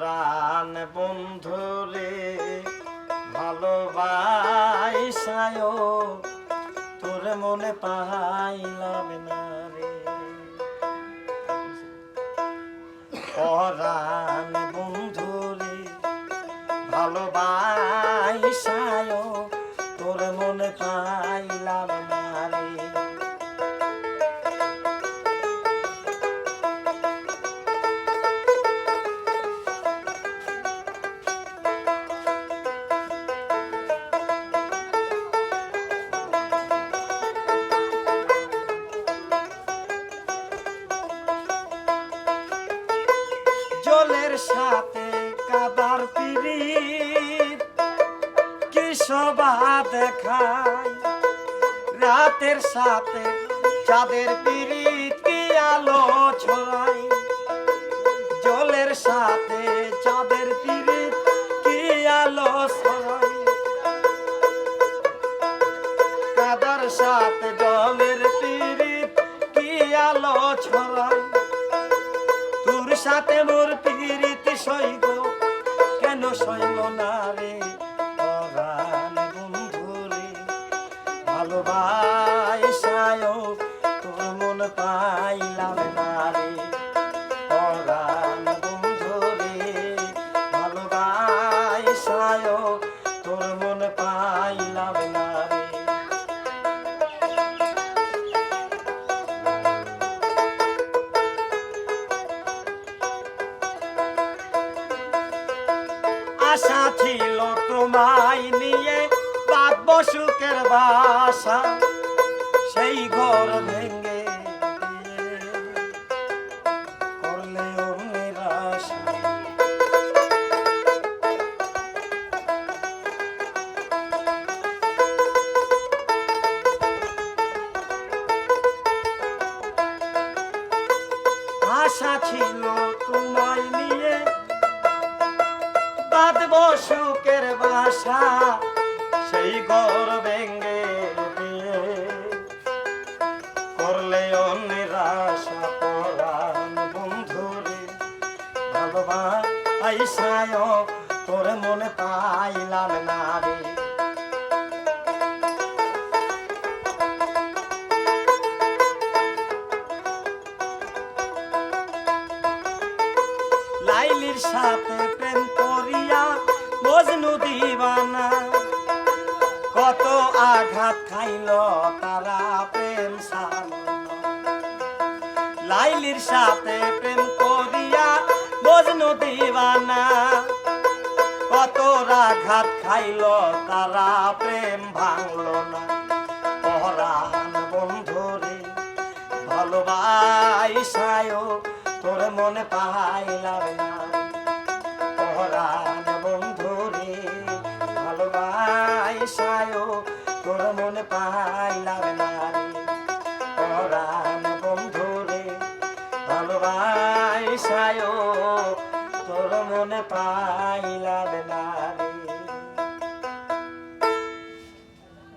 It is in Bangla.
পরাণ বন্ধুরে ভালোবাসায় তোর মনে পাইলাম না রে। পরাণ বন্ধুরে ভালোবাসায় সাথে কাদার পিরিত কি শোভা দেখায়? রাতের সাথে চাঁদের পিরিত কি আলো ছড়ায়? জলের সাথে চাঁদের পিরিত কি আলো ছড়ায়? কাদার সাথে জলের পিরিত কি আলো ছড়ায়? তোর সাথে মোর সইল না রে পরাণ বন্ধুরে ভালোবাসায় তোর মন পাইলাম না রে। পরাণ বন্ধুরে ভালোবাসায় তোর মন আশা ছিল তোমায় নিয়ে বাদ সুখের বাসা সেই ঘর ভেঙে আশা ছিল সুখের বাসা, সেই ঘর ভেঙ্গে করলে অনিরাশা পরাণ বন্ধুরে ভালোবা আইসায় তোর না রে। সাথে দিবানা। কত আঘাত খাইল তারা প্রেম সারল লাইলির সাথে প্রেম করিয়া মজনু দিবানা। কত আঘাত খাইল তারা প্রেম ভাঙল না। পরাণ বন্ধুরে ভালোবাসায় তোর মনে পাইলাম না। পাইলাম না পরাণ বন্ধুরে ভালোবাসায় তোর মনে পাইলাম না